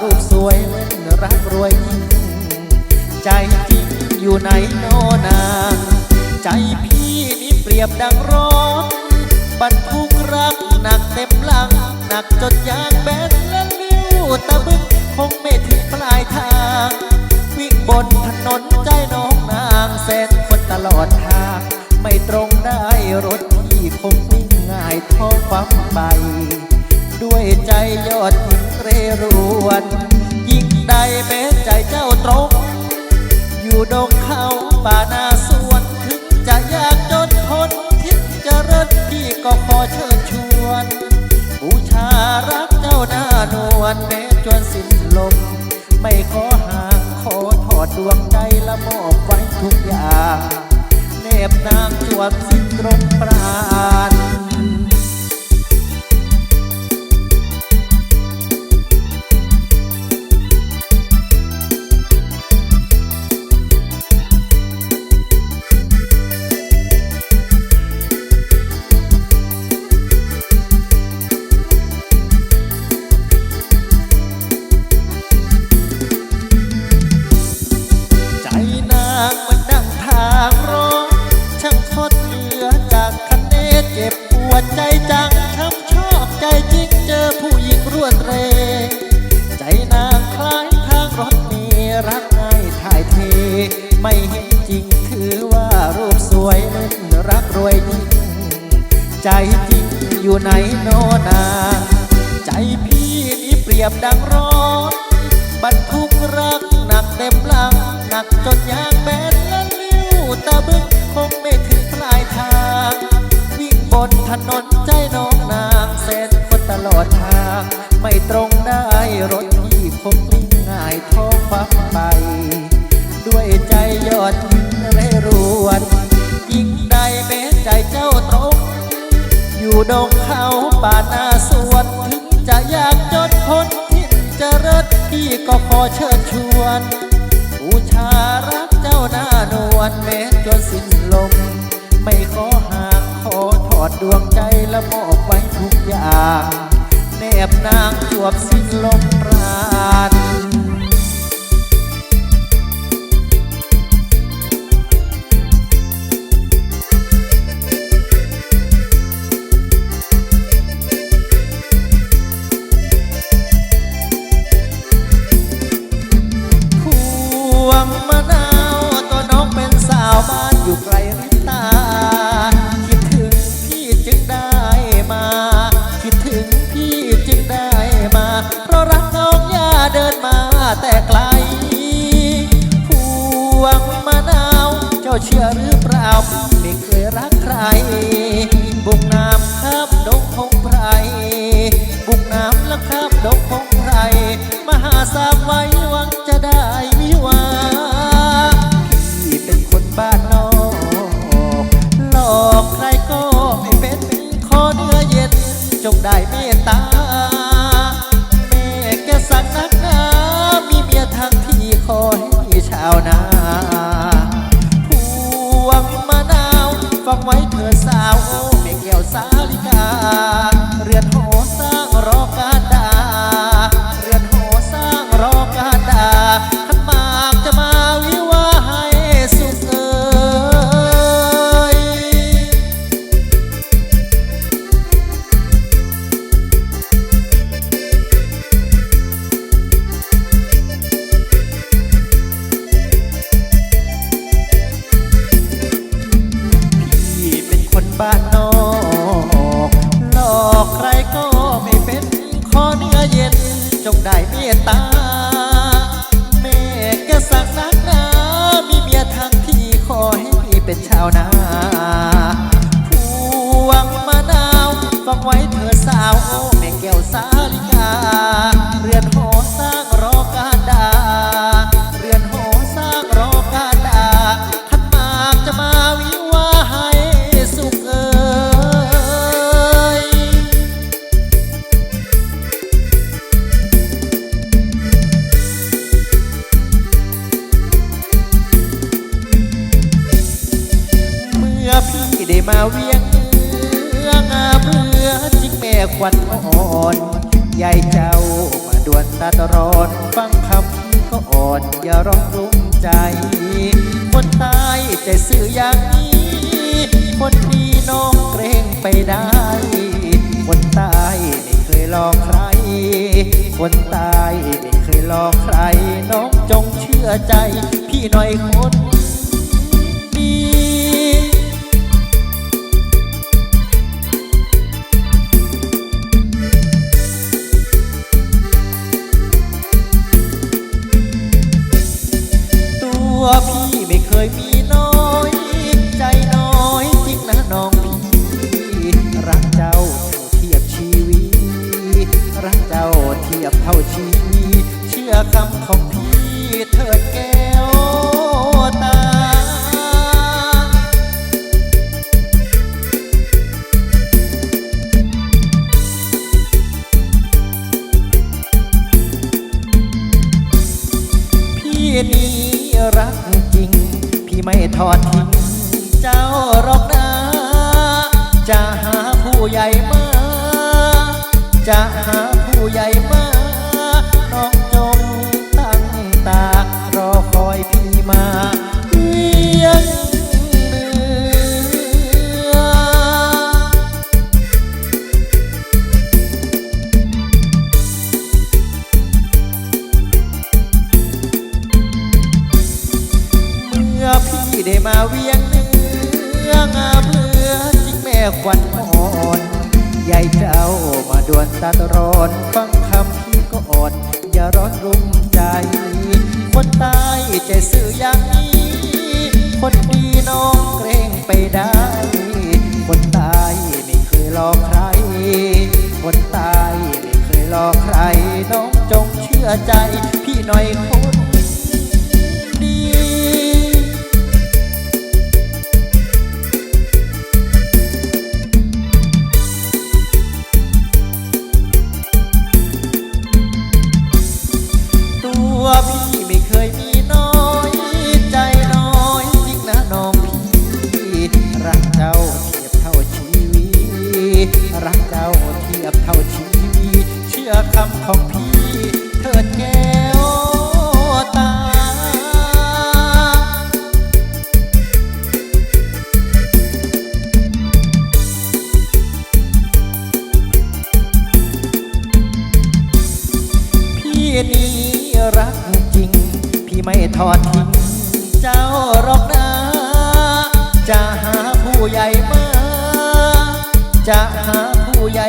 รูปสวยเล่นรักรวยยิ่งใจจริงอยู่ไหนโนนางใจพี่นี่เปรียบดังรถบรรทุกรักหนักเต็มลัง หนักจนยางแบนและนิ้วตะบึกคงไม่ถึงปลายทาง วิ่งบนถนนใจน้องนางแสนคนตลอดทาง ไม่ตรงได้รถที่คงวิ่งง่ายท้องฟ้าใบ ด้วยใจยอดหญิงเรรวนยิ่งใดแม้ใจเจ้าตรง อยู่ดงเขาป่านาสวนถึงจะยากจนทนทิศจะเริญพี่ก็ขอเชิญชวนบูชารักเจ้าหน้านวลแม้จนสิ้นลม ไม่ขอห่างขอถอดดวงใจละมอบไว้ทุกอย่างเนบนางจวบสิ้นตรงปราณ ไม่เห็นจริง ถือว่ารูปสวยเล่นรักรวยยิ่งใจจริงอยู่ไหนโนนา ใจพี่นี่เปรียบดังร้อนบรรทุกรักหนักเต็มลัง หนักจนยางแบนและลิ้วตะบึกคง ใจเจ้าตรง อยู่ดงเขาป่านาสวนถึงจะยากจนพ้นทิศจะเริดพี่ก็ขอเชิญชวนบูชารักเจ้าหน้านวลแม้จนสิ้นลม ไม่ขอหางขอถอดดวงใจและมอบไว้ทุกอย่าง แนบนางจวบสิ้นลมปราณ แต่ไกลพวงมะนาว เจ้าเชื่อหรือเปล่าไม่เคยรักใคร ได้เมียตา แม่แกสั่งนักหนา มีเมียทางที่ขอให้เป็นชาวนาพวงมะนาวฟังไว้เธอสาวโอ้แม่แก้วสาลิกา มาเวียงเมืองเบื่อจริงแม่ควันอ่อนยายเจ้ามาด่วนตาตร้อน ฟังคำก็อ่อนอย่าร้องรุ่มใจ คนตายใจซื่ออย่างนี้ คนดีน้องเกรงไปได้ คนตายไม่เคยหลอกใคร คนตายไม่เคยหลอกใคร น้องจงเชื่อใจ พี่หน่อยคน ผู้ใหญ่มา จะหาผู้ใหญ่มา มาด่วนตัดร้อนฟังคำพี่ก็อ่อน อย่าร้อนรุ่มใจ คนตายใจซื่ออย่างนี้ คนดีน้องเกรงไปได้ คนตายไม่เคยหลอกใคร คนตายไม่เคยหลอกใคร น้องจงเชื่อใจ พี่หน่อยคน อดทิ้งเจ้าหรอกนะ จะหาผู้ใหญ่มา จะหาผู้ใหญ่